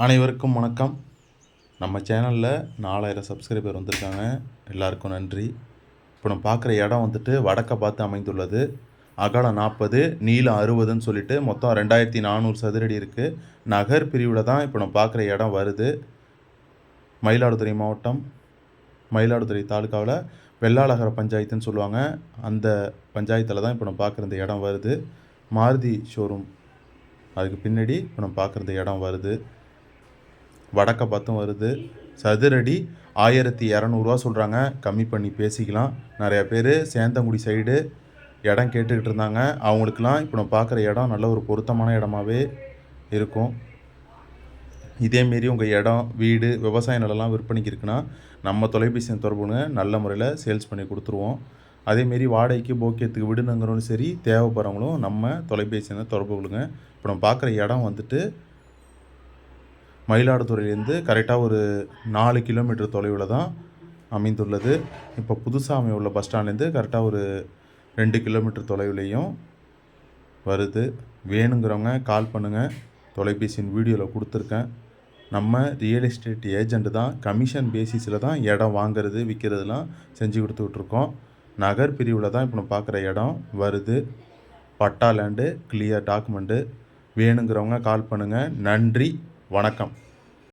அனைவருக்கும் வணக்கம். நம்ம சேனலில் நாலாயிரம் சப்ஸ்கிரைபர் வந்திருக்காங்க. எல்லாருக்கும் நன்றி. இப்போ நம்ம பார்க்குற இடம் வந்துட்டு வடக்க பார்த்து அமைந்துள்ளது. அகலம் நாற்பது நீளம் அறுபதுன்னு சொல்லிட்டு மொத்தம் ரெண்டாயிரத்தி நானூறு சதுரடி இருக்குது நகர் பிரிவில் தான் இப்போ நம்ம பார்க்குற இடம் வருது. மயிலாடுதுறை மாவட்டம் மயிலாடுதுறை தாலுக்காவில் வெள்ளாளகர பஞ்சாயத்துன்னு சொல்லுவாங்க. அந்த பஞ்சாயத்தில் தான் இப்போ நம்ம பார்க்குற இந்த இடம் வருது. மாருதி ஷோரூம். அதுக்கு பின்னாடி இப்போ நம்ம பார்க்குற இந்த இடம் வருது. வடக்க பார்த்தும் வருது. சதுரடி ஆயிரத்தி இரநூறுவா சொல்கிறாங்க கம்மி பண்ணி பேசிக்கலாம். நிறையா பேர் சேந்தங்குடி சைடு இடம் கேட்டுக்கிட்டு இருந்தாங்க. அவங்களுக்குலாம் இப்போ நம்ம பார்க்குற இடம் நல்ல ஒரு பொருத்தமான இடமாவே இருக்கும். இதேமாரி உங்கள் இடம் வீடு விவசாய நிலம்லாம் விற்பனைக்கு இருக்குன்னா நம்ம தொலைபேசி தொடர்புன்னு நல்ல முறையில் சேல்ஸ் பண்ணி கொடுத்துருவோம். அதேமாரி வாடகைக்கு போக்கியத்துக்கு விடுனுங்கிறவங்களும் சரி தேவைப்படுறவங்களும் நம்ம தொலைபேசியை தொடர்பு கொள்ளுங்க. இப்போ நம்ம பார்க்குற இடம் வந்துட்டு மயிலாடுதுறையிலேருந்து கரெக்டாக ஒரு நாலு கிலோமீட்டர் தொலைவில் தான் அமைந்துள்ளது. இப்போ புதுசாக அமையுள்ள பஸ் ஸ்டாண்ட்லேருந்து கரெக்டாக ஒரு ரெண்டு கிலோமீட்டர் தொலைவுலேயும் வருது. வேணுங்கிறவங்க கால் பண்ணுங்கள் தொலைபேசியின் வீடியோவில் கொடுத்துருக்கேன். நம்ம ரியல் எஸ்டேட் ஏஜெண்ட்டு தான் கமிஷன் பேசிஸில் தான் இடம் வாங்குறது விற்கிறதுலாம் செஞ்சு கொடுத்துட்ருக்கோம் நகர் பிரிவில் தான் இப்போ நம்ம பார்க்குற இடம் வருது. பட்டா லேண்டு கிளியர் டாக்குமெண்ட்டு வேணுங்கிறவங்க கால் பண்ணுங்கள் நன்றி. வணக்கம்.